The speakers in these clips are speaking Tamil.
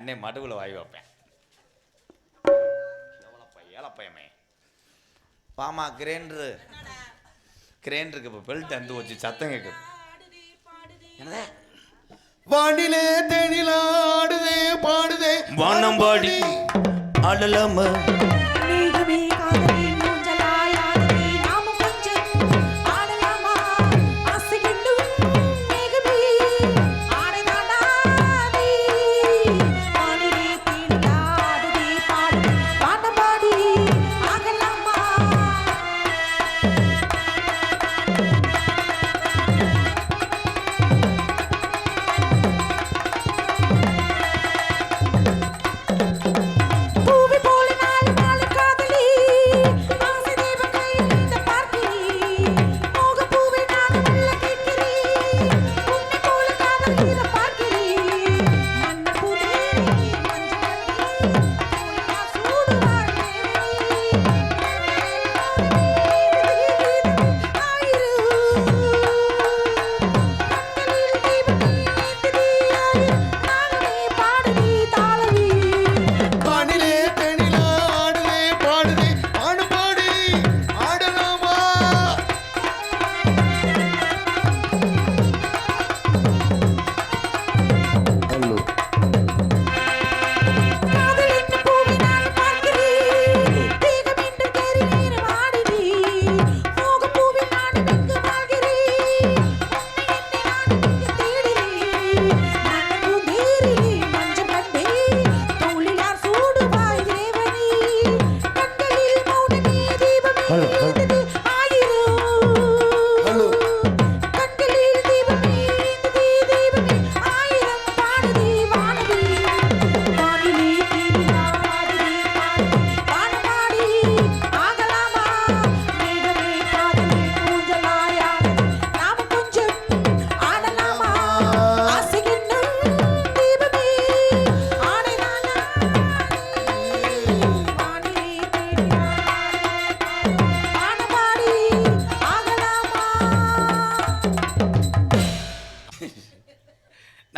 அன்னை மடுவில் வாய் வைப்பேன். ஏழப்பையமே பாமா கிரேண்டரு கிரேண்டருக்கு இப்போ பெல்ட் அந்து வச்சு சத்தம் கேட்குது என்னதே? வானிலே தேனிலாடுதே பாடுதே வானம்பாடி அடலாம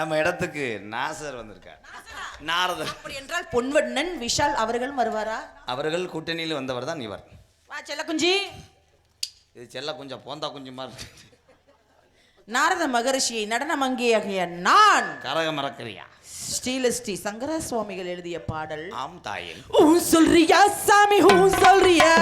நம்ம இடத்துக்கு நாசர் வந்திருக்கார். நாரதர். அப்படி என்றால் பொன்வண்ணன் விஷால் அவர்களும் வருவாரா? அவர்கள் கூட்டணியில் வந்தவர் தான் இவர். வா செல்ல குஞ்சி இது செல்ல கொஞ்சம் போந்தா குஞ்சுமா இருக்கு நாரத மகரிஷியை நடனமங்கியாகிய நான். கரக மறக்கிறியா ஸ்ரீலஸ்ரீ சங்கர சுவாமிகள் எழுதிய பாடல். ஆம் தாயே. ஊ சொல்றியா சாமி ஊ சொல்றியா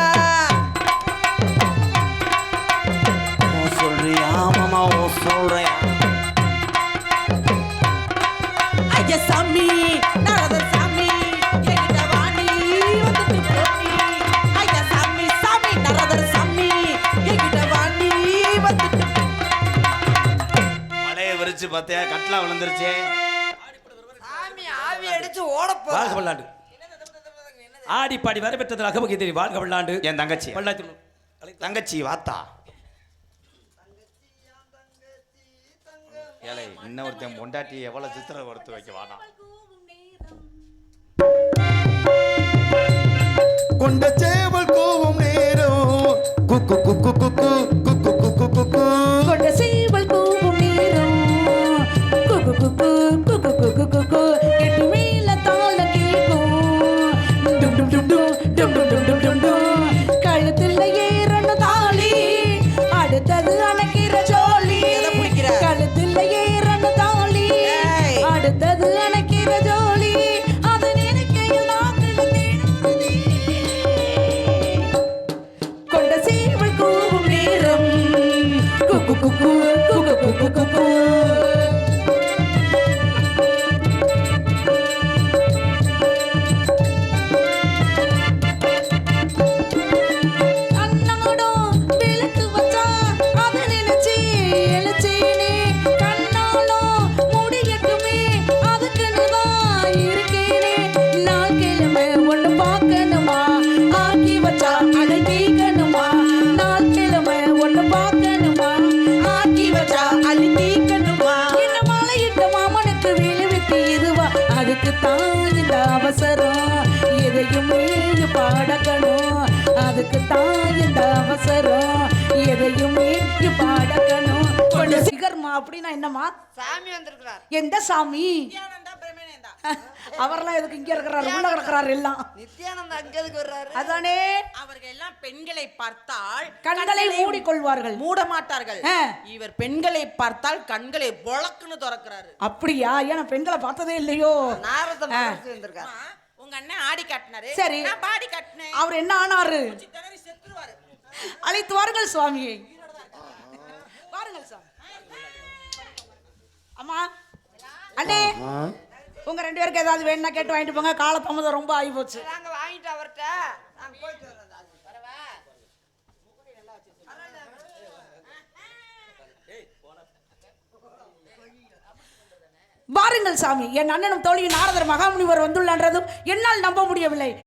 விழுந்துருச்சு. பார்த்தியா கட்லா விழுந்துருச்சு வாழ்க பல்லாண்டு ஆடி பாடி வர பெற்றது அகமுகி தேவி வாழ்க பல்லாண்டு என் தங்கச்சி. பல்லாண்டு தங்கச்சி வாத்தா. ஏழை இன்னொருத்தன் பொண்டாட்டி எவ்வளவு சித்திர கொடுத்து வைக்க வாடா. கொண்ட 呜呜 அதுக்கு தான் இந்த அவசரம்? எதையுமே பாடக்கணும். அதுக்கு தான் இந்த அவசரம்? எதையுமே பாடக்கணும். கொண்டு சிகர்மா அப்படின்னா என்னம்மா? சாமி வந்திருக்கிறார். எந்த சாமி? அவரெல்லாம் எதுக்கு இங்க இருக்கிறாரு? உள்ள கிடக்குறாரு எல்லாம். நித்யானந்தா அங்க எதுக்கு வர்றாரு? அதானே? எல்லாம் பெண்களை பார்த்தால் கண்களை மூடிக்கொள்வார்கள். மூட மாட்டார்கள். இவர் பெண்களை பார்த்தால் கண்களை பொளக்குன்னு திறக்கிறாரு. அப்படியா? ஏன்னா பெண்களை பார்த்ததே இல்லையோ? நாரத மகரிஷி வந்திருக்காரு. அம்மா, உங்க அண்ணன் ஆடி காட்டினாரு. சரி. நான் பாடி காட்டினேன். அவர் என்ன ஆனாரு? அழைத்து வாருங்கள் சுவாமியை வாருங்கள் சுவாமி. அம்மா. அண்ணே. உங்க ரெண்டு பேருக்கு ஏதாவது வேணும்னா கேட்டு வாங்கிட்டு போங்க. காலத்தாமதம் ரொம்ப ஆகி போச்சு பாருங்கள் சாமி. என் அண்ணனும் தோழியும் நாரதர் மகாமுனிவர் வந்துள்ளான்றதும் என்னால் நம்ப முடியவில்லை.